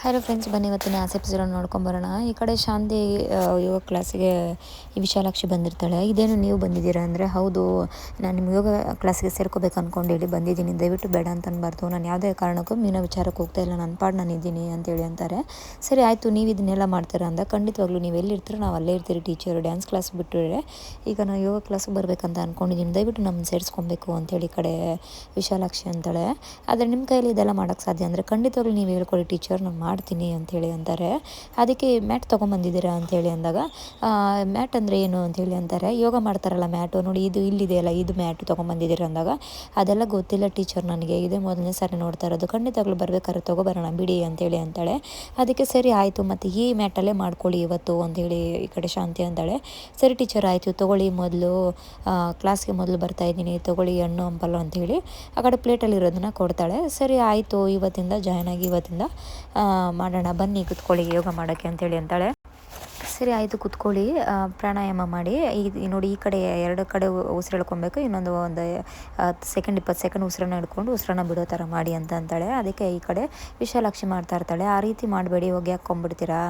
Hello friends ಬನ್ನಿ ಇವತ್ತಿನ ಆಸೆ ಎಪಿಸೋಡ್ ನೋಡ್ಕೊಂಬರೋಣ ಈ ಕಡೆ ಶಾಂತಿ ಯೋಗ ಕ್ಲಾಸಿಗೆ ವಿಶಾಲಾಕ್ಷಿ ಬಂದಿರ್ತಾಳೆ. ಇದೇನು ನೀವು ಬಂದಿದ್ದೀರಾ ಅಂದರೆ, ಹೌದು, ನಾನು ನಿಮ್ಮ ಯೋಗ ಕ್ಲಾಸಿಗೆ ಸೇರ್ಕೋಬೇಕು ಅಂದ್ಕೊಂಡು ಬಂದಿದ್ದೀನಿ. ದಯವಿಟ್ಟು ಬೇಡ ಅಂತ ಅನ್ಬಾರ್ದು. ನಾನು ಯಾವುದೇ ಕಾರಣಕ್ಕೂ ಮೀನ ವಿಚಾರಕ್ಕೆ ಹೋಗ್ತಾ ಇಲ್ಲ. ನನ್ನ ಪಾಡು ನಾನು ಇದ್ದೀನಿ ಅಂತೇಳಿ ಅಂತಾರೆ. ಸರಿ, ಆಯಿತು, ನೀವು ಇದನ್ನೆಲ್ಲ ಮಾಡ್ತೀರಾ ಅಂದ, ಖಂಡಿತವಾಗ್ಲೂ ನೀವು ಎಲ್ಲಿರ್ತೀರೋ ನಾವು ಅಲ್ಲೇ ಇರ್ತೀರಿ ಟೀಚರು ಡ್ಯಾನ್ಸ್ ಕ್ಲಾಸ್ ಬಿಟ್ಟರೆ ಈಗ ನಾವು ಯೋಗ ಕ್ಲಾಸ್ಗೆ ಬರಬೇಕಂತ ಅಂದ್ಕೊಂಡಿದ್ದೀನಿ ದಯವಿಟ್ಟು ನಮ್ಮನ್ನು ಸೇರಿಸ್ಕೊಬೇಕು ಅಂತೇಳಿ ಈ ಕಡೆ ವಿಶಾಲಾಕ್ಷಿ ಅಂತಾಳೆ. ಆದರೆ ನಿಮ್ಮ ಕೈಯಲ್ಲಿ ಇದೆಲ್ಲ ಮಾಡೋಕ್ಕೆ ಸಾಧ್ಯ ಅಂದರೆ, ಖಂಡಿತವಾಗ್ಲೂ ನೀವು ಹೇಳ್ಕೊಡಿ ಟೀಚರ್ ನಾನು ಮಾಡ್ತೀನಿ ಅಂಥೇಳಿ ಅಂತಾರೆ. ಅದಕ್ಕೆ ಮ್ಯಾಟ್ ತೊಗೊಂಬಂದಿದ್ದೀರಾ ಅಂಥೇಳಿ ಅಂದಾಗ ಮ್ಯಾಟ್ ಅಂದರೆ ಏನು ಅಂಥೇಳಿ ಅಂತಾರೆ, ಯೋಗ ಮಾಡ್ತಾರಲ್ಲ ಮ್ಯಾಟು, ನೋಡಿ ಇದು ಇಲ್ಲಿದೆಯಲ್ಲ, ಇದು ಮ್ಯಾಟು ತೊಗೊಂಬಂದಿದ್ದೀರ ಅಂದಾಗ, ಅದೆಲ್ಲ ಗೊತ್ತಿಲ್ಲ ಟೀಚರ್ ನನಗೆ, ಇದೇ ಮೊದಲನೇ ಸಾರಿ ನೋಡ್ತಾ ಇರೋದು, ಖಂಡಿತವಾಗ್ಲೂ ಬರ್ಬೇಕಾದ್ರೆ ತೊಗೊಬರೋಣ ಬಿಡಿ ಅಂತೇಳಿ ಅಂತಾಳೆ. ಅದಕ್ಕೆ ಸರಿ ಆಯಿತು, ಮತ್ತು ಈ ಮ್ಯಾಟಲ್ಲೇ ಮಾಡ್ಕೊಳ್ಳಿ ಇವತ್ತು ಅಂಥೇಳಿ ಈ ಕಡೆ ಶಾಂತಿ ಅಂತಾಳೆ. ಸರಿ ಟೀಚರ್ ಆಯಿತು, ತೊಗೊಳ್ಳಿ ಮೊದಲು ಕ್ಲಾಸ್ಗೆ ಮೊದಲು ಬರ್ತಾ ಇದ್ದೀನಿ, ತೊಗೊಳ್ಳಿ ಹಣ್ಣು, ಹಂಪಲು ಅಂಥೇಳಿ, ಆ ಕಡೆ ಪ್ಲೇಟಲ್ಲಿರೋದನ್ನ ಕೊಡ್ತಾಳೆ. ಸರಿ ಆಯಿತು, ಇವತ್ತಿಂದ ಜಾಯ್ನ್ ಆಗಿ, ಇವತ್ತಿಂದ ಮಾಡೋಣ ಬನ್ನಿ ಕುತ್ಕೊಳ್ಳಿ ಯೋಗ ಮಾಡೋಕ್ಕೆ ಅಂತೇಳಿ ಅಂತಾಳೆ. ಸರಿ ಆಯಿತು, ಕುತ್ಕೊಳ್ಳಿ ಪ್ರಾಣಾಯಾಮ ಮಾಡಿ. ಈ ನೋಡಿ ಈ ಕಡೆ ಎರಡು ಕಡೆ ಉಸಿರು ಎಳ್ಕೊಬೇಕು, ಇನ್ನೊಂದು ಒಂದು ಹತ್ತು ಸೆಕೆಂಡ್ ಇಪ್ಪತ್ತು ಸೆಕೆಂಡ್ ಉಸಿರನ್ನ ಹಿಡ್ಕೊಂಡು ಉಸಿರನ್ನ ಬಿಡೋ ಥರ ಮಾಡಿ ಅಂತ ಅಂತಾಳೆ. ಅದಕ್ಕೆ ಈ ಕಡೆ ವಿಶಾಲಾಕ್ಷಿ ಮಾಡ್ತಾ ಇರ್ತಾಳೆ. ಆ ರೀತಿ ಮಾಡಬೇಡಿ, ಹೋಗಿ ಹಾಕ್ಕೊಂಡ್ಬಿಡ್ತೀರಾ?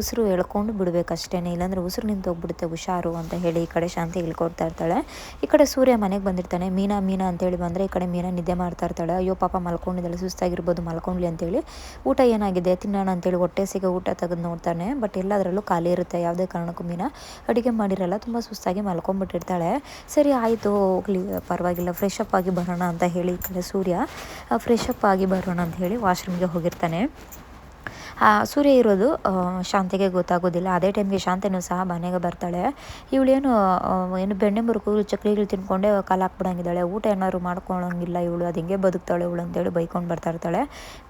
ಉಸಿರು ಎಳ್ಕೊಂಡು ಬಿಡಬೇಕಷ್ಟೇ ಇಲ್ಲಾಂದರೆ ಉಸಿರು ನಿಂತು ಹೋಗ್ಬಿಡುತ್ತೆ, ಹುಷಾರು ಅಂತ ಹೇಳಿ ಈ ಕಡೆ ಶಾಂತಿ ಹೇಳ್ಕೊಡ್ತಾ ಇರ್ತಾಳೆ. ಈ ಕಡೆ ಸೂರ್ಯ ಮನೆಗೆ ಬಂದಿರ್ತಾನೆ. ಮೀನಾ ಮೀನಾ ಅಂತೇಳಿ ಬಂದರೆ ಈ ಕಡೆ ಮೀನಾ ನಿದ್ದೆ ಮಾಡ್ತಾ ಇರ್ತಾಳೆ. ಅಯ್ಯೋ, ಪಾಪ ಮಲ್ಕೊಂಡಿದ್ದಾಳೆ ಸುಸ್ತಾಗಿರ್ಬೋದು, ಮಲ್ಕೊಂಡ್ಲಿ ಅಂತೇಳಿ ಊಟ ಏನಾಗಿದೆ? ತಿನ್ನೋಣ ಅಂತೇಳಿ ಹೊಟ್ಟೆ ಸಿಗೋ ಊಟ ತೆಗೆದು ನೋಡ್ತಾನೆ. ಬಟ್ ಎಲ್ಲದರಲ್ಲೂ ಖಾಲಿ ಇರುತ್ತೆ ಯಾವುದೇ ಕಾರಣಕ್ಕೂ ಮೀನ. ಅಡುಗೆ ಮಾಡಿರಲ್ಲ, ತುಂಬ ಸುಸ್ತಾಗಿ ಮಲ್ಕೊಂಡ್ಬಿಟ್ಟಿರ್ತಾಳೆ. ಸರಿ, ಆಯಿತು, ಹೋಗಲಿ, ಪರವಾಗಿಲ್ಲ ಫ್ರೆಶ್ ಅಪ್ ಆಗಿ ಬರೋಣ ಅಂತ ಹೇಳಿ ಈ ಕಡೆ ಸೂರ್ಯ. ಫ್ರೆಶ್ ಅಪ್ ಆಗಿ ಬರೋಣ ಅಂತ ಹೇಳಿ ವಾಶ್ರೂಮ್ಗೆ ಹೋಗಿರ್ತಾನೆ. ಸೂರ್ಯ ಇರೋದು ಶಾಂತಿಗೆ ಗೊತ್ತಾಗೋದಿಲ್ಲ. ಅದೇ ಟೈಮ್ಗೆ ಶಾಂತಿನೂ ಸಹ ಮನೆಗೆ ಬರ್ತಾಳೆ. ಇವಳೇನು ಏನು ಬೆಣ್ಣೆ ಮುರುಕು ಚಕ್ಲಿಗಳು ತಿನ್ಕೊಂಡೆ ಕಾಲ ಹಾಕ್ಬಿಡಂಗಿದ್ದಾಳೆ ಊಟ ಏನಾದ್ರು ಮಾಡ್ಕೊಳಂಗಿಲ್ಲ ಇವಳು. ಅದು ಹಿಂಗೆ ಬದುಕ್ತಾಳೆ ಇವಳು ಅಂತೇಳಿ ಬೈಕೊಂಡು ಬರ್ತಾ ಇರ್ತಾಳೆ.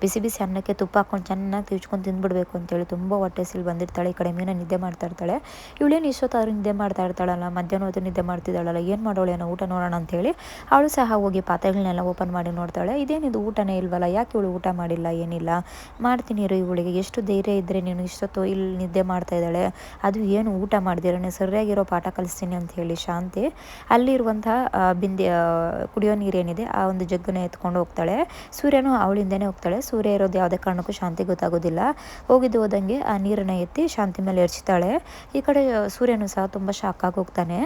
ಬಿಸಿ ಬಿಸಿ ಅನ್ನಕ್ಕೆ ತುಪ್ಪ ಹಾಕ್ಕೊಂಡು ಚೆನ್ನಾಗಿ ತಿಳ್ಚ್ಕೊಂಡು ತಿಂದ್ಬಿಡ್ಬೇಕು ಅಂತೇಳಿ ತುಂಬ ಹೊಟ್ಟೆ ಸಿಲ್ ಬಂದಿರ್ತಾಳೆ. ಈ ಕಡೆ ಮೀನ ನಿದ್ದೆ ಮಾಡ್ತಾ ಇರ್ತಾಳೆ. ಇವಳೇನು ಇಷ್ಟೊತ್ತಾದ್ರೂ ನಿದ್ದೆ ಮಾಡ್ತಾ ಇರ್ತಾಳಲ್ಲ, ಮಧ್ಯಾಹ್ನ ಹೊತ್ತು ನಿದ್ದೆ ಮಾಡ್ತಿದ್ದಾಳಲ್ಲ, ಏನು ಮಾಡೋಳೇನೋ ಊಟ ನೋಡೋಣ ಅಂತೇಳಿ ಅವಳು ಸಹ ಹೋಗಿ ಪಾತ್ರೆಗಳನ್ನೆಲ್ಲ ಓಪನ್ ಮಾಡಿ ನೋಡ್ತಾಳೆ. ಇದೇನಿದು ಊಟನೇ ಇಲ್ವಲ್ಲ, ಯಾಕೆ ಇವಳು ಊಟ ಮಾಡಿಲ್ಲ, ಏನಿಲ್ಲ? ಮಾಡ್ತೀನಿ ಇರು ಇವಳಿಗೆ ಎಷ್ಟು ಧೈರ್ಯ ಇದ್ದರೆ ನೀನು ಇಷ್ಟೊತ್ತು ಇಲ್ಲಿ ನಿದ್ದೆ ಮಾಡ್ತಾ ಇದ್ದಾಳೆ? ಅದು ಏನು ಊಟ ಮಾಡ್ದಿರನೆ ಸರಿಯಾಗಿರೋ ಪಾಠ ಕಲಿಸ್ತೀನಿ ಅಂತ ಹೇಳಿ ಶಾಂತಿ ಅಲ್ಲಿರುವಂತಹ ಬಿಂದಿ ಕುಡಿಯೋ ನೀರೇನಿದೆ ಆ ಒಂದು ಜಗ್ಗನ್ನು ಎತ್ಕೊಂಡು ಹೋಗ್ತಾಳೆ. ಸೂರ್ಯನು ಅವಳಿಂದನೇ ಹೋಗ್ತಾಳೆ. ಸೂರ್ಯ ಇರೋದು ಯಾವುದೇ ಕಾರಣಕ್ಕೂ ಶಾಂತಿ ಗೊತ್ತಾಗೋದಿಲ್ಲ. ಹೋಗಿದ್ದು ಹೋದಂಗೆ ಆ ನೀರನ್ನು ಎತ್ತಿ ಶಾಂತಿ ಮೇಲೆ ಎರಚ್ತಾಳೆ. ಈ ಕಡೆ ಸೂರ್ಯನು ಸಹ ತುಂಬ ಆಗಿ ಹೋಗ್ತಾನೆ.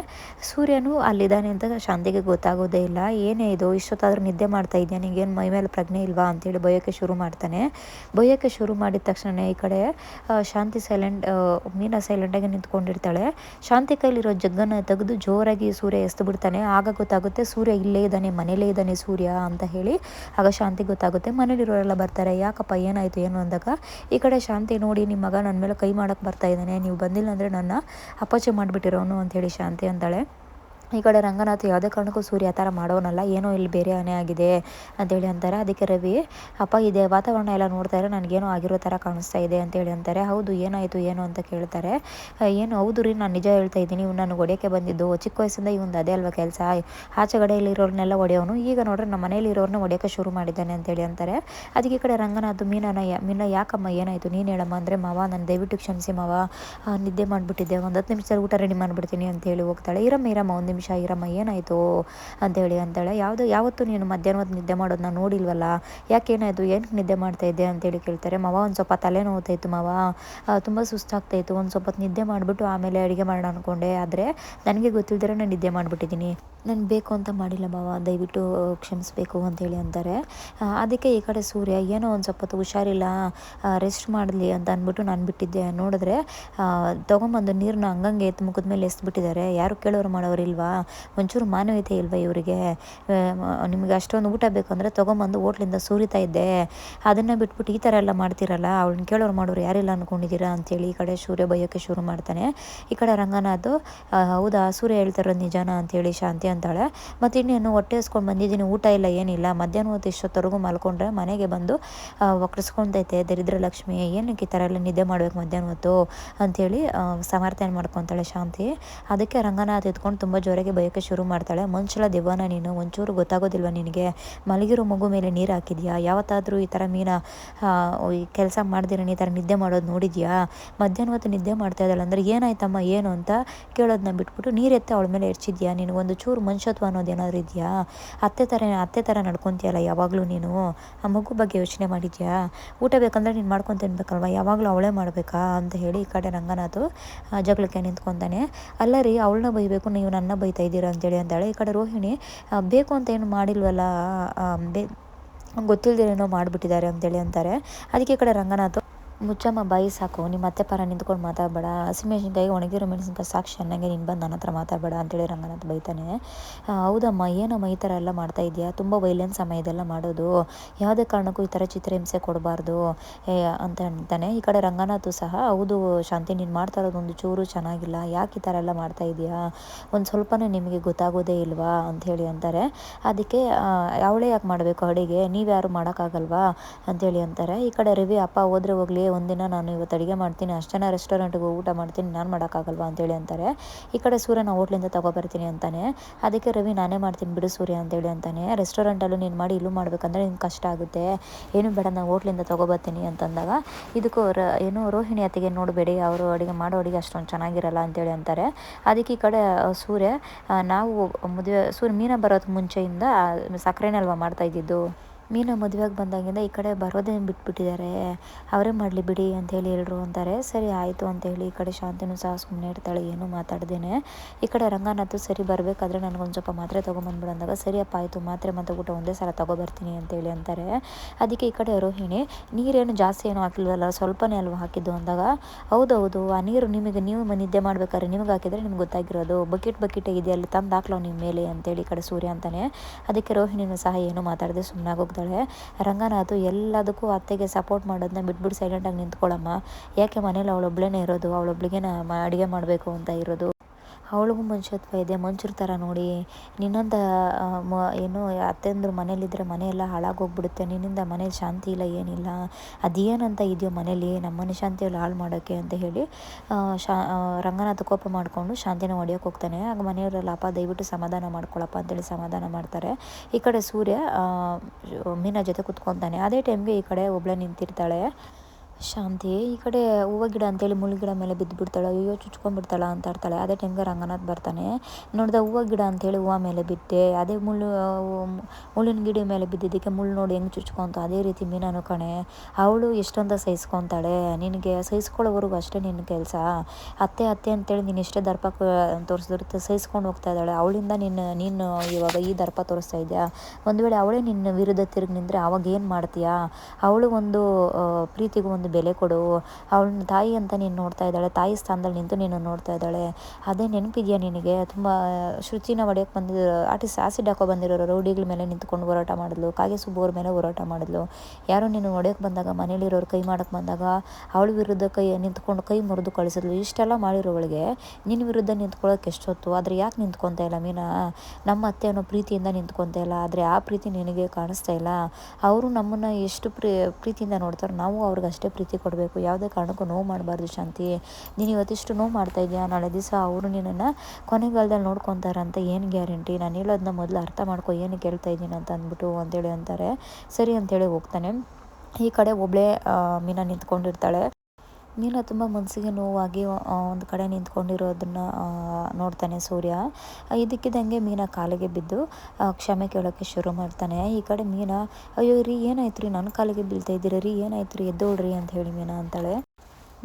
ಸೂರ್ಯನು ಅಲ್ಲಿದ್ದಾನೆ ಅಂತ ಶಾಂತಿಗೆ ಗೊತ್ತಾಗೋದೇ ಇಲ್ಲ. ಏನೇ ಇದು, ಇಷ್ಟೊತ್ತಾದ್ರೂ ನಿದ್ದೆ ಮಾಡ್ತಾ ಇದೆಯಾ? ನಿಂಗೇನು ಮೈ ಮೇಲೆ ಪ್ರಜ್ಞೆ ಇಲ್ವಾ? ಅಂತೇಳಿ ಭಯಕ್ಕೆ ಶುರು ಮಾಡ್ತಾನೆ. ಭಯಕ್ಕೆ ಶುರು ಮಾಡಿದ ತಕ್ಷಣ ಈ ಕಡೆ ಶಾಂತಿ ಸೈಲೆಂಟ್ ಮೀನಾ ಸೈಲೆಂಟಾಗಿ ನಿಂತ್ಕೊಂಡಿರ್ತಾಳೆ. ಶಾಂತಿ ಕೈಲಿರೋ ಜಗ್ಗನ್ನು ತೆಗೆದು ಜೋರಾಗಿ ಸೂರ್ಯ ಎಸ್ತು ಬಿಡ್ತಾನೆ. ಆಗ ಗೊತ್ತಾಗುತ್ತೆ ಸೂರ್ಯ ಇಲ್ಲೇ ಇದ್ದಾನೆ, ಮನೇಲೇ ಇದ್ದಾನೆ ಸೂರ್ಯ ಅಂತ ಹೇಳಿ ಆಗ ಶಾಂತಿ ಗೊತ್ತಾಗುತ್ತೆ. ಮನೇಲಿರೋರೆಲ್ಲ ಬರ್ತಾರೆ, ಯಾಕಪ್ಪ ಏನಾಯಿತು ಏನು ಅಂದಾಗ, ಈ ಕಡೆ ಶಾಂತಿ ನೋಡಿ ನಿಮ್ಮ ಮಗ ನನ್ನ ಮೇಲೆ ಕೈ ಮಾಡಕ್ಕೆ ಬರ್ತಾ ಇದ್ದಾನೆ, ನೀವು ಬಂದಿಲ್ಲ ಅಂದರೆ ನನ್ನ ಅಪಚೆ ಮಾಡಿಬಿಟ್ಟಿರೋನು ಅಂತೇಳಿ ಶಾಂತಿ ಅಂತಾಳೆ. ಈ ಕಡೆ ರಂಗನಾಥ್ ಯಾವುದೇ ಕಾರಣಕ್ಕೂ ಸೂರ್ಯ ಆ ಥರ ಮಾಡೋನಲ್ಲ ಏನೋ ಇಲ್ಲಿ ಬೇರೆ ಆನೆ ಆಗಿದೆ ಅಂತೇಳಿ ಅಂತಾರೆ. ಅದಕ್ಕೆ ರವಿ ಅಪ್ಪ ಇದೆ ವಾತಾವರಣ ಎಲ್ಲ ನೋಡ್ತಾ ಇದ್ರೆ ನನಗೇನೋ ಆಗಿರೋ ಥರ ಕಾಣಿಸ್ತಾ ಇದೆ ಅಂತೇಳಿ ಅಂತಾರೆ. ಹೌದು ಏನಾಯಿತು ಏನು? ಅಂತ ಕೇಳ್ತಾರೆ. "ಆ, ಏನು ಹೌದು ರೀ ನಾನು ನಿಜ ಹೇಳ್ತಾ ಇದ್ದೀನಿ. ಇವ್ನು ನಾನು ಹೊಡೆಯೋಕ್ಕೆ ಬಂದಿದ್ದು ಚಿಕ್ಕ ವಯಸ್ಸಿಂದ ಇವಂದು ಅದೇ ಅಲ್ವಾ ಕೆಲಸ. ಆಚೆಗಡೆಯಲ್ಲಿರೋರ್ನೆಲ್ಲ ಹೊಡೆಯೋನು. ಈಗ ನೋಡ್ರೆ ನಮ್ಮ ಮನೇಲಿ ಇರೋರನ್ನ ಹೊಡೆಯೋಕ್ಕೆ ಶುರು ಮಾಡಿದ್ದಾನೆ ಅಂತೇಳಿ ಅಂತಾರೆ. ಅದಕ್ಕೆ ಈ ಕಡೆ ರಂಗನಾಥ್ ಮೀನನ ಮೀನ ಯಾಕಮ್ಮ ಏನಾಯಿತು? ನೀನು ಹೇಳಮ್ಮ ಅಂದರೆ ಮಾವ ನಾನು ದಯವಿಟ್ಟು ಕ್ಷಮಿಸಿ ಮಾವ. ನಿದ್ದೆ ಮಾಡಿಬಿಟ್ಟಿದ್ದೆ. ಒಂದು ಹತ್ತು ನಿಮಿಷದಲ್ಲಿ ಊಟ ರೆಡಿ ಮಾಡಿಬಿಡ್ತೀನಿ ಅಂತೇಳಿ ಹೋಗ್ತಾಳೆ. ಇರಮ್ಮ ಇರಮ್ಮ ಒಂದು ನಿಮಿಷ ಇರಮ್ಮ ಏನಾಯಿತು? ಅಂತೇಳಿ ಅಂತೇಳೆ. ಯಾವುದು, ಯಾವತ್ತು ನೀನು ಮಧ್ಯಾಹ್ನ ಹೊತ್ತು ನಿದ್ದೆ ಮಾಡೋದನ್ನ ನೋಡಿಲ್ವಲ್ಲ? ಯಾಕೇನಾಯಿತು? ಏನಕ್ಕೆ ನಿದ್ದೆ ಮಾಡ್ತಾ ಇದ್ದೆ ಅಂತೇಳಿ ಕೇಳ್ತಾರೆ. ಮಾವ, ಒಂದು ಸ್ವಲ್ಪ ತಲೆ ನೋವ್ತಾಯಿತ್ತು ಮಾವ ತುಂಬ ಸುಸ್ತಾಗ್ತಾಯಿತ್ತು ಒಂದು ಸ್ವಲ್ಪ ನಿದ್ದೆ ಮಾಡಿಬಿಟ್ಟು ಆಮೇಲೆ ಅಡುಗೆ ಮಾಡೋಣ ಅಂದ್ಕೊಂಡೆ ಆದರೆ, ನನಗೆ ಗೊತ್ತಿಲ್ದಿರ ನಾನು ನಿದ್ದೆ ಮಾಡಿಬಿಟ್ಟಿದ್ದೀನಿ. ನಾನು ಬೇಕು ಅಂತ ಮಾಡಿಲ್ಲ ಮಾವ, ದಯವಿಟ್ಟು ಕ್ಷಮಿಸಬೇಕು ಅಂತೇಳಿ ಅಂತಾರೆ. ಅದಕ್ಕೆ ಈ ಕಡೆ ಸೂರ್ಯ, ಏನೋ ಒಂದು ಸ್ವಲ್ಪ ಹುಷಾರಿಲ್ಲ ರೆಸ್ಟ್ ಮಾಡಲಿ ಅಂತ ಅಂದ್ಬಿಟ್ಟು ನಾನು ಬಿಟ್ಟಿದ್ದೆ. ನೋಡಿದ್ರೆ ತೊಗೊಂಬಂದು ನೀರನ್ನ ಹಂಗಂಗೆ ಎತ್ತು ಮುಖದ ಮೇಲೆ ಎಸ್ಬಿಟ್ಟಿದ್ದಾರೆ. ಯಾರು ಕೇಳೋರು ಮಾಡೋರು ಇಲ್ವಾ? ಒಂಚೂರು ಮಾನವೀಯತೆ ಇಲ್ವಾ ಇವರಿಗೆ? ನಿಮಗೆ ಅಷ್ಟೊಂದು ಊಟ ಬೇಕಂದರೆ ತೊಗೊಂಬಂದು ಹೋಟ್ಲಿಂದ ಸುರಿತಾ ಇದ್ದೆ. ಅದನ್ನು ಬಿಟ್ಬಿಟ್ಟು ಈ ಥರ ಎಲ್ಲ ಮಾಡ್ತಿರಲ್ಲ, ಅವಳನ್ನ ಕೇಳೋರು ಮಾಡೋರು ಯಾರಿಲ್ಲ ಅಂದ್ಕೊಂಡಿದ್ದೀರಾ ಅಂತೇಳಿ ಈ ಕಡೆ ಸೂರ್ಯ ಬೈಯೋಕ್ಕೆ ಶುರು ಮಾಡ್ತಾನೆ. ಈ ಕಡೆ ರಂಗನಾಥ್ ಹೌದಾ, ಸೂರ್ಯ ಹೇಳ್ತಾರೋ ನಿಜಾನ? ಅಂತೇಳಿ ಶಾಂತಿ ಅಂತಾಳೆ. ಮತ್ತು ಇನ್ನೇನು ಹೊಟ್ಟೆ ಹಸ್ಕೊಂಡು ಬಂದಿದ್ದೀನಿ, ಊಟ ಇಲ್ಲ, ಏನಿಲ್ಲ. ಮಧ್ಯಾಹ್ನ ಹೊತ್ತು ಇಷ್ಟೊತ್ತವರೆಗೂ ಮಲ್ಕೊಂಡ್ರೆ ಮನೆಗೆ ಬಂದು ಒಕ್ಕರಿಸ್ಕೊತೈತೆ, ದರಿದ್ರ ಲಕ್ಷ್ಮಿ, ಏನಕ್ಕೆ ಈ ಥರ ಎಲ್ಲ ನಿದ್ದೆ ಮಾಡ್ಬೇಕು ಮಧ್ಯಾಹ್ನ ಹೊತ್ತು ಅಂಥೇಳಿ ಸಮರ್ಥನೆ ಮಾಡ್ಕೊತಾಳೆ ಶಾಂತಿ. ಅದಕ್ಕೆ ರಂಗನಾಥ್ ಎತ್ಕೊಂಡು ತುಂಬ ಜೋರಾಗಿ ಬಯಕೆ ಶುರು ಮಾಡ್ತಾಳೆ. ಮುಂಚಲ ದೆವ್ವನ ನೀನು, ಒಂಚೂರು ಗೊತ್ತಾಗೋದಿಲ್ವ ನಿನಗೆ? ಮಲಗಿರೋ ಮಗು ಮೇಲೆ ನೀರು ಹಾಕಿದ್ಯಾ? ಯಾವತ್ತಾದರೂ ಈ ಥರ ಮೀನ ಕೆಲಸ ಮಾಡ್ದಿರ, ನೀ ಥರ ನಿದ್ದೆ ಮಾಡೋದು ನೋಡಿದ್ಯಾ? ಮಧ್ಯಾಹ್ನ ಹೊತ್ತು ನಿದ್ದೆ ಮಾಡ್ತಾ ಇದ್ದಾಳೆ ಅಂದರೆ ಏನಾಯ್ತಮ್ಮ, ಏನು? ಅಂತ ಕೇಳೋದನ್ನ ಬಿಟ್ಬಿಟ್ಟು ನೀರೆತ್ತೆ ಅವಳ ಮೇಲೆ ಎರ್ಚಿದ್ಯಾ? ನಿನಗೊಂದು ಚೂರು ಒಂಚೂರು ಮನುಷ್ಯತ್ವ ಅನ್ನೋದು ಏನಾದರೂ ಇದೆಯಾ? ಅತ್ತೆ ಥರ ಅತ್ತೆ ಥರ ನಡ್ಕೊತೀಯಲ್ಲ ಯಾವಾಗಲೂ ನೀನು? ಆ ಮಗು ಬಗ್ಗೆ ಯೋಚನೆ ಮಾಡಿದ್ಯಾ? ಊಟ ಬೇಕಂದ್ರೆ ನೀನು ಮಾಡ್ಕೊಂಡು ತಿನ್ಬೇಕಲ್ವ? ಯಾವಾಗಲೂ ಅವಳೇ ಮಾಡಬೇಕಾ? ಅಂತ ಹೇಳಿ ಈ ಕಡೆ ರಂಗನಾಥ್ ಜಗಳಕ್ಕೆ ನಿಂತ್ಕೊತಾನೆ ಅಲ್ಲ ರೀ, ಅವಳನ್ನ ಬೈಬೇಕು, ನೀವು ನನ್ನ ಬೈತಾ ಇದ್ದೀರಾ ಅಂತೇಳಿ ಅಂತಾಳೆ ಈ ಕಡೆ ರೋಹಿಣಿ ಬೇಕು ಅಂತ ಏನು ಮಾಡಿಲ್ವಲ್ಲ ಬೇ ಗೊತ್ತಿಲ್ಲದೇನೋ ಮಾಡಿಬಿಟ್ಟಿದ್ದಾರೆ ಅಂತೇಳಿ ಅಂತಾರೆ. ಅದಕ್ಕೆ ಈ ಕಡೆ ರಂಗನಾಥ್ ಮುಚ್ಚಮ್ಮ ಬಾಯಿ ಸಾಕು ನಿಮ್ಮ ಅತ್ತೆ ಪರ ನಿಂತ್ಕೊಂಡು ಮಾತಾಡಬೇಡ. ಹಸಿಮೆಣಸಿನ್ಕಾಯಿ ಒಣಗಿರೋ ಮೆಣಸಿನ್ಕಾಯಿ ಸಾಕು, ಚೆನ್ನಾಗಿ ನೀನು ಬಂದು ನನ್ನ ಹತ್ರ ಮಾತಾಡಬೇಡ ಅಂತೇಳಿ ರಂಗನಾಥ್ ಬೈತಾನೆ. ಹೌದಮ್ಮ, ಏನಮ್ಮ ಈ ಥರ ಎಲ್ಲ ಮಾಡ್ತಾ ಇದೆಯಾ? ತುಂಬ ವೈಲೆನ್ಸ್ ಅಮ್ಮ ಇದೆಲ್ಲ ಮಾಡೋದು. ಯಾವುದೇ ಕಾರಣಕ್ಕೂ ಈ ಥರ ಚಿತ್ರಹಿಂಸೆ ಕೊಡಬಾರ್ದು ಅಂತ ಅಂತಾನೆ. ಈ ಕಡೆ ರಂಗನಾಥು ಸಹ, ಹೌದು ಶಾಂತಿ, ನೀನು ಮಾಡ್ತಾ ಇರೋದು ಒಂದು ಚೂರು ಚೆನ್ನಾಗಿಲ್ಲ. ಯಾಕೆ ಈ ಥರ ಎಲ್ಲ ಮಾಡ್ತಾ ಇದೆಯಾ? ಒಂದು ಸ್ವಲ್ಪನೇ ನಿಮಗೆ ಗೊತ್ತಾಗೋದೇ ಇಲ್ವಾ? ಅಂಥೇಳಿ ಅಂತಾರೆ. ಅದಕ್ಕೆ ಅವಳೇ ಯಾಕೆ ಮಾಡಬೇಕು ಅಡುಗೆ? ನೀವ್ಯಾರು ಮಾಡೋಕ್ಕಾಗಲ್ವಾ? ಅಂಥೇಳಿ ಅಂತಾರೆ. ಈ ಕಡೆ ರವಿ, ಅಪ್ಪ ಹೋದ್ರೆ ಹೋಗಲಿ ಒಂದಿನ ನಾನು ಇವತ್ತು ಅಡುಗೆ ಮಾಡ್ತೀನಿ ಅಷ್ಟು ಜನ ಹೋಗಿ ಊಟ ಮಾಡ್ತೀನಿ, ನಾನು ಮಾಡೋಕ್ಕಾಗಲ್ವಾ ಅಂತೇಳಿ ಅಂತಾರೆ. ಈ ಕಡೆ ಸೂರ್ಯ ನಾನು ಹೋಟ್ಲಿಂದ ತೊಗೊಬರ್ತೀನಿ ಅಂತಾನೆ. ಅದಕ್ಕೆ ರವಿ, ನಾನೇ ಮಾಡ್ತೀನಿ ಬಿಡು ಸೂರ್ಯ ಅಂತೇಳಿ ಅಂತಾನೆ. ರೆಸ್ಟೋರೆಂಟಲ್ಲೂ ನೀನು ಮಾಡಿ ಇಲ್ಲೂ ಮಾಡಬೇಕಂದ್ರೆ ನಿನ್ಗೆ ಕಷ್ಟ ಆಗುತ್ತೆ. ಏನು ಬೇಡ, ನಾನು ಹೋಟ್ಲಿಂದ ತೊಗೊಬರ್ತೀನಿ ಅಂತಂದಾಗ ಇದಕ್ಕೂ ರ, ಏನು ರೋಹಿಣಿ ಅತ್ತಿಗೆ ನೋಡಬೇಡಿ, ಅವರು ಅಡುಗೆ ಮಾಡೋ ಅಡುಗೆ ಅಷ್ಟೊಂದು ಚೆನ್ನಾಗಿರಲ್ಲ ಅಂತೇಳಿ ಅಂತಾರೆ. ಅದಕ್ಕೆ ಈ ಕಡೆ ಸೂರ್ಯ ನಾವು ಮದುವೆ, ಸೂರ್ಯ, ಮೀನ ಬರೋದು ಮುಂಚೆಯಿಂದ ಸಕ್ಕರೆನಲ್ವ ಮಾಡ್ತಾ ಇದ್ದಿದ್ದು? ಮೀನ ಮದುವೆಗೆ ಬಂದಾಗಿಂದ ಈ ಕಡೆ ಬರೋದೇನು ಬಿಟ್ಬಿಟ್ಟಿದ್ದಾರೆ ಅವರೇ ಮಾಡಲಿ ಬಿಡಿ ಅಂತ ಹೇಳಿ ಎಲ್ಲರೂ ಅಂತಾರೆ. ಸರಿ, ಆಯಿತು ಅಂತ ಹೇಳಿ ಈ ಕಡೆ ಶಾಂತಿನೂ ಸಹ ಸುಮ್ಮನೆ ಇರ್ತಾಳೆ, ಏನೂ ಮಾತಾಡ್ದೇನೆ. ಈ ಕಡೆ ರಂಗನಾಥ್ ಸರಿ ಬರಬೇಕಾದ್ರೆ ನನಗೊಂದು ಸ್ವಲ್ಪ ಮಾತ್ರೆ ತೊಗೊಂಬಂದ್ಬಿಡು ಅಂದಾಗ ಸರಿಯಪ್ಪ ಆಯಿತು, ಮಾತ್ರೆ ಮತ್ತು ಊಟ ಒಂದೇ ಸಲ ತೊಗೊಬರ್ತೀನಿ ಅಂತೇಳಿ ಅಂತಾರೆ. ಅದಕ್ಕೆ ಈ ಕಡೆ ರೋಹಿಣಿ, ನೀರೇನು ಜಾಸ್ತಿ ಏನೂ ಹಾಕಿಲ್ವಲ್ಲ, ಸ್ವಲ್ಪನೇ ಅಲ್ವಾ ಹಾಕಿದ್ದು? ಅಂದಾಗ, ಹೌದೌದು, ಆ ನೀರು ನಿಮಗೆ, ನೀವು ನಿದ್ದೆ ಮಾಡ್ಬೇಕಾದ್ರೆ ನಿಮ್ಗೆ ಹಾಕಿದರೆ ನಿಮ್ಗೆ ಗೊತ್ತಾಗಿರೋದು. ಬಕೆಟ್ ಬಕೆಟ್ ಇದೆ ಅಲ್ಲಿ ತಂದು ಹಾಕ್ಲೋ ನಿಮ್ಮ ಮೇಲೆ ಅಂತೇಳಿ ಈ ಕಡೆ ಸೂರ್ಯ ಅಂತಾನೆ. ಅದಕ್ಕೆ ರೋಹಿಣಿನೂ ಸಹ ಏನು ಮಾತಾಡದೆ ಸುಮ್ಮನೆ ಹೋಗ್ತಾಳೆ ರಂಗನಾಥ್, ಎಲ್ಲದಕ್ಕೂ ಅತ್ತೆಗೆ ಸಪೋರ್ಟ್ ಮಾಡೋದನ್ನ ಬಿಟ್ಬಿಟ್ಟು ಸೈಲೆಂಟಾಗಿ ನಿಂತ್ಕೊಳ್ಳಮ್ಮ ಯಾಕೆ ಮನೇಲಿ ಅವಳೊಬ್ಳೇ ಇರೋದು? ಅವಳೊಬ್ಳಿಗೆ ಅಡುಗೆ ಮಾಡಬೇಕು ಅಂತ ಇರೋದು? ಅವಳಿಗೂ ಮನುಷ್ಯತ್ವ ಇದೆ ಮನುಷ್ಯರ ಥರ ನೋಡಿ ನಿನ್ನಂಥ ಮ, ಏನು, ಅತ್ತೆಂದ್ರು ಮನೇಲಿದ್ದರೆ ಮನೆಯೆಲ್ಲ ಹಾಳಾಗೋಗ್ಬಿಡುತ್ತೆ, ನಿನ್ನಿಂದ ಮನೇಲಿ ಶಾಂತಿ ಇಲ್ಲ, ಏನಿಲ್ಲ, ಅದೇನಂತ ಇದೆಯೋ ಮನೇಲಿ ನಮ್ಮ ಮನೆ ಶಾಂತಿಯಲ್ಲಿ ಹಾಳು ಮಾಡೋಕ್ಕೆ ಅಂತ ಹೇಳಿ ಶಾ ರಂಗನಾಥ ಕೋಪ ಮಾಡಿಕೊಂಡು ಶಾಂತಿನ ಹೊಡಿಯೋಕೆ ಹೋಗ್ತಾನೆ. ಆಗ ಮನೆಯವರೆಲ್ಲ, ಅಪ್ಪ, ದಯವಿಟ್ಟು ಸಮಾಧಾನ ಮಾಡ್ಕೊಳಪ್ಪ ಅಂತೇಳಿ ಸಮಾಧಾನ ಮಾಡ್ತಾರೆ. ಈ ಕಡೆ ಸೂರ್ಯ ಮೀನ ಜೊತೆ ಕುತ್ಕೊತಾನೆ ಅದೇ ಟೈಮ್ಗೆ ಈ ಕಡೆ ಒಬ್ಬಳೇ ನಿಂತಿರ್ತಾಳೆ. ಶಾಂತಿ, ಈ ಕಡೆ ಹೂವು ಗಿಡ ಅಂತೇಳಿ ಗಿಡ ಮೇಲೆ ಬಿದ್ದು ಬಿಡ್ತಾಳೆ ಅಯ್ಯೋ ಚುಚ್ಕೊಂಡ್ಬಿಡ್ತಾಳ ಅಂತ ಇರ್ತಾಳೆ ಅದೇ ಟೈಮ್ಗೆ ರಂಗನಾಥ್ ಬರ್ತಾನೆ. ನೋಡಿದ ಹೂವು ಗಿಡ ಅಂತೇಳಿ ಹೂವು ಮೇಲೆ ಬಿದ್ದೆ ಅದೇ ಮುಳ್ಳು ಮುಳ್ಳಿನ ಗಿಡ ಮೇಲೆ ಬಿದ್ದಿದ್ದಕ್ಕೆ ಮುಳ್ಳು ನೋಡಿ ಹೆಂಗೆ ಚುಚ್ಕೊಂತ, ಅದೇ ರೀತಿ ಮೀನನು ಕಣೆ. ಅವಳು ಎಷ್ಟೊಂದ ಸಹಿಸ್ಕೊತಾಳೆ. ನಿನಗೆ ಸಹಿಸ್ಕೊಳ್ಳೋವರೆಗೂ ಅಷ್ಟೇ ನಿನ್ನ ಕೆಲಸ. ಅತ್ತೆ ಅತ್ತೆ ಅಂತೇಳಿ ನೀನು ಎಷ್ಟೇ ದರ್ಪ ತೋರಿಸಿದ್ರು ಸಹಿಸ್ಕೊಂಡು ಹೋಗ್ತಾ ಇದ್ದಾಳೆ. ಅವಳಿಂದ ನಿನ್ನ, ನೀನು ಇವಾಗ ಈ ದರ್ಪ ತೋರಿಸ್ತಾ ಇದೆಯಾ? ಒಂದು ವೇಳೆ ಅವಳೇ ನಿನ್ನ ವಿರುದ್ಧ ತಿರುಗಿ ನಿಂದರೆ ಅವಾಗ ಏನು ಮಾಡ್ತೀಯಾ? ಅವಳು ಒಂದು ಪ್ರೀತಿಗೂ ಒಂದು ಬೆಲೆ ಕೊಡು. ಅವಳನ್ನ ತಾಯಿ ಅಂತ ನೀನು ನೋಡ್ತಾ ಇದ್ದಾಳೆ. ತಾಯಿ ಸ್ಥಾನದಲ್ಲಿ ನಿಂತು ನೀನು ನೋಡ್ತಾ ಇದ್ದಾಳೆ. ಅದೇ ನೆನಪಿದೆಯಾ ನಿನಗೆ? ತುಂಬ, ಶುಚಿನ ಒಡೆಯಕ್ಕೆ ಬಂದಿರೋ ಆರ್ಟಿಸ್ಟ್ ಆಸಿಡ್ ಹಾಕೋ ಬಂದಿರೋ ರೌಡಿಗಳ ಮೇಲೆ ನಿಂತ್ಕೊಂಡು ಹೋರಾಟ ಮಾಡಿದ್ಲು. ಕಾಗೆ ಸುಬ್ಬವ್ರ ಮೇಲೆ ಹೋರಾಟ ಮಾಡಿದ್ಲು. ಯಾರೋ ನೀನು ಹೊಡೆಯೋಕೆ ಬಂದಾಗ, ಮನೇಲಿರೋರು ಕೈ ಮಾಡೋಕ್ಕೆ ಬಂದಾಗ, ಅವಳ ವಿರುದ್ಧ ಕೈ ನಿಂತ್ಕೊಂಡು ಕೈ ಮುರಿದು ಕಳಿಸಿದ್ಲು. ಇಷ್ಟೆಲ್ಲ ಮಾಡಿರೋವಳಿಗೆ ನಿನ್ನ ವಿರುದ್ಧ ನಿಂತ್ಕೊಳ್ಳೋಕೆ ಎಷ್ಟೊತ್ತು? ಆದರೆ ಯಾಕೆ ನಿಂತ್ಕೊತಾ ಇಲ್ಲ ಮೀನಾ? ನಮ್ಮ ಅತ್ತೆ ಅನ್ನೋ ಪ್ರೀತಿಯಿಂದ ನಿಂತ್ಕೊತಾ ಇಲ್ಲ. ಆದರೆ ಆ ಪ್ರೀತಿ ನಿನಗೆ ಕಾಣಿಸ್ತಾ ಇಲ್ಲ. ಅವರು ನಮ್ಮನ್ನು ಎಷ್ಟು ಪ್ರೀ, ಪ್ರೀತಿಯಿಂದ ನೋಡ್ತಾರೋ ನಾವು ಅವ್ರಿಗೆ ಅಷ್ಟೇ ಪ್ರೀತಿ ಕೊಡಬೇಕು, ಯಾವುದೇ ಕಾರಣಕ್ಕೂ ನೋವು ಮಾಡಬಾರ್ದು ಶಾಂತಿ. ನೀನು ಇವತ್ತಿಷ್ಟು ನೋವು ಮಾಡ್ತಾ ಇದೆಯಾ? ನಾಳೆ ದಿವಸ ಅವರು ನಿನ್ನನ್ನು ಕೊನೆಗಾಲದಲ್ಲಿ ನೋಡ್ಕೊತಾರಂತ ಏನು ಗ್ಯಾರಂಟಿ? ನಾನು ಹೇಳೋದನ್ನ ಮೊದಲು ಅರ್ಥ ಮಾಡ್ಕೊ, ಏನು ಕೇಳ್ತಾ ಇದ್ದೀನಿ ಅಂತ ಅಂದ್ಬಿಟ್ಟು ಅಂತೇಳಿ ಅಂತಾರೆ. ಸರಿ ಅಂತೇಳಿ ಹೋಗ್ತಾನೆ. ಈ ಕಡೆ ಒಬ್ಬಳೇ ಮೀನಾ ನಿಂತ್ಕೊಂಡಿರ್ತಾಳೆ. ಮೀನಾ ತುಂಬ ಮನಸ್ಸಿಗೆ ನೋವಾಗಿ ಒಂದು ಕಡೆ ನಿಂತ್ಕೊಂಡಿರೋದನ್ನ ನೋಡ್ತಾನೆ ಸೂರ್ಯ. ಇದಕ್ಕಿದ್ದಂಗೆ ಮೀನ ಕಾಲಿಗೆ ಬಿದ್ದು ಕ್ಷಮೆ ಕೇಳೋಕ್ಕೆ ಶುರು ಮಾಡ್ತಾನೆ. ಈ ಕಡೆ ಮೀನಾ, ಅಯ್ಯೋ, ರೀ, ಏನಾಯ್ತು ರೀ? ನನ್ನ ಕಾಲಿಗೆ ಬೀಳ್ತಾ ಇದ್ದೀರ ರೀ? ಏನಾಯ್ತು ರೀ? ಎದ್ದೋಳ್ರಿ ಅಂತ ಹೇಳಿ ಮೀನಾ ಅಂತಾಳೆ.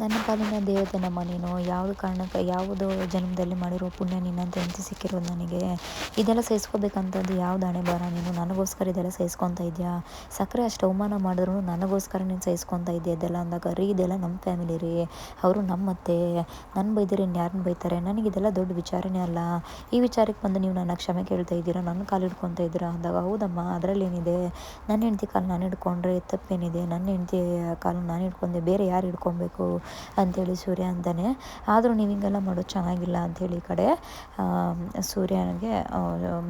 ನನ್ನ ಪಾಲಿನ ದೇವತೆನಮ್ಮ ನೀನು. ಯಾವುದು ಕಾರಣಕ್ಕೆ, ಯಾವುದು ಜನ್ಮದಲ್ಲಿ ಮಾಡಿರೋ ಪುಣ್ಯ ನಿನ್ನಂತ ಎಂತ ಸಿಕ್ಕಿರೋದು ನನಗೆ. ಇದೆಲ್ಲ ಸಹಿಸ್ಕೋಬೇಕಂತದ್ದು ಯಾವ್ದು ಹಣೆ ಬರ ನೀನು? ನನಗೋಸ್ಕರ ಇದೆಲ್ಲ ಸಹಿಸ್ಕೊತಾ ಇದೆಯಾ ಸಕ್ಕರೆ ಅಷ್ಟು ಅವಮಾನ ಮಾಡಿದ್ರು ನನಗೋಸ್ಕರ ನೀನು ಸಹಿಸ್ಕೊತಾ ಇದೆಯಾ ಇದೆಲ್ಲ ಅಂದಾಗ? ರೀ, ಇದೆಲ್ಲ ನಮ್ಮ ಫ್ಯಾಮಿಲಿ ರೀ. ಅವರು ನಮ್ಮತ್ತೆ. ನನ್ನ ಬೈದರೆ ಯಾರನ್ನ ಬೈತಾರೆ? ನನಗೆ ಇದೆಲ್ಲ ದೊಡ್ಡ ವಿಚಾರನೇ ಅಲ್ಲ. ಈ ವಿಚಾರಕ್ಕೆ ಬಂದು ನೀವು ನನ್ನ ಕ್ಷಮೆ ಕೇಳ್ತಾ ಇದ್ದೀರಾ? ನನ್ನ ಕಾಲು ಹಿಡ್ಕೊತಾ ಇದ್ದೀರಾ? ಅಂದಾಗ, ಹೌದಮ್ಮ, ಅದರಲ್ಲೇನಿದೆ? ನನ್ನ ಹೆಂಡ್ತಿ ಕಾಲು ನಾನು ಹಿಡ್ಕೊಂಡ್ರೆ ತಪ್ಪೇನಿದೆ? ನನ್ನ ಹೆಂಡತಿ ಕಾಲು ನಾನು ಹಿಡ್ಕೊಂಡೆ, ಬೇರೆ ಯಾರು ಹಿಡ್ಕೊಬೇಕು? ಅಂಥೇಳಿ ಸೂರ್ಯ ಅಂತಾನೆ. ಆದರೂ ನೀವು ಹಿಂಗೆಲ್ಲ ಮಾಡೋದು ಚೆನ್ನಾಗಿಲ್ಲ ಅಂಥೇಳಿ ಈ ಕಡೆ. ಸೂರ್ಯನಿಗೆ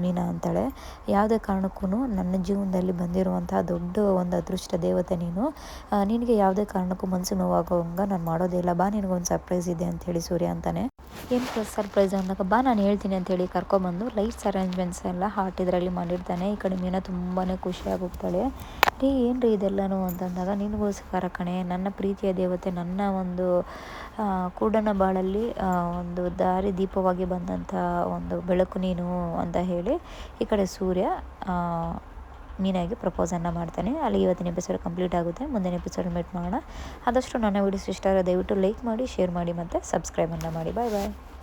ಮೀನಾ ಅಂತಾಳೆ. ಯಾವುದೇ ಕಾರಣಕ್ಕೂ ನನ್ನ ಜೀವನದಲ್ಲಿ ಬಂದಿರುವಂತಹ ದೊಡ್ಡ ಒಂದು ಅದೃಷ್ಟ ದೇವತೆ ನೀನು. ನಿನಗೆ ಯಾವುದೇ ಕಾರಣಕ್ಕೂ ಮನಸ್ಸು ನೋವಾಗೋಂಗೆ ನಾನು ಮಾಡೋದೇ ಇಲ್ಲ. ಬಾ, ನಿನಗೊಂದು ಸರ್ಪ್ರೈಸ್ ಇದೆ ಅಂಥೇಳಿ ಸೂರ್ಯ ಅಂತಾನೆ. ಏನು ಸರ್ಪ್ರೈಸ್ ಅಂದಾಗ ಬಾ, ನಾನು ಹೇಳ್ತೀನಿ ಅಂತೇಳಿ ಕರ್ಕೊಬಂದು ಲೈಟ್ಸ್ ಅರೇಂಜ್ಮೆಂಟ್ಸ್ ಎಲ್ಲ ಹಾರ್ಟ್ ಇದರಲ್ಲಿ ಮಾಡಿರ್ತಾನೆ. ಈ ಕಡೆ ಮೀನ ತುಂಬಾ ಖುಷಿಯಾಗಿ ಹೋಗ್ತಾಳೆ. ರೀ ಏನು ರೀ ಇದೆಲ್ಲನೂ? ಅಂತಂದಾಗ, ನಿನಗೋಸ್ಕರ ಕಣೆ, ನನ್ನ ಪ್ರೀತಿಯ ದೇವತೆ, ನನ್ನ ಒಂದು ಕೂಡನ ಬಾಳಲ್ಲಿ ಒಂದು ದಾರಿ ದೀಪವಾಗಿ ಬಂದಂಥ ಒಂದು ಬೆಳಕು ನೀನು, ಅಂತ ಹೇಳಿ ಈ ಕಡೆ ಸೂರ್ಯ ಮೀನಾಗಿ ಪ್ರಪೋಸನ್ನು ಮಾಡ್ತಾನೆ. ಅಲ್ಲಿ ಇವತ್ತಿನ ಎಪಿಸೋಡ್ ಕಂಪ್ಲೀಟ್ ಆಗುತ್ತೆ. ಮುಂದಿನ ಎಪಿಸೋಡ್ ಮೀಟ್ ಮಾಡೋಣ. ಆದಷ್ಟು ನನ್ನ ವಿಡಿಯೋಸ್ ಇಷ್ಟ ದಯವಿಟ್ಟು ಲೈಕ್ ಮಾಡಿ ಶೇರ್ ಮಾಡಿ ಮತ್ತು ಸಬ್ಸ್ಕ್ರೈಬನ್ನು ಮಾಡಿ. ಬಾಯ್ ಬಾಯ್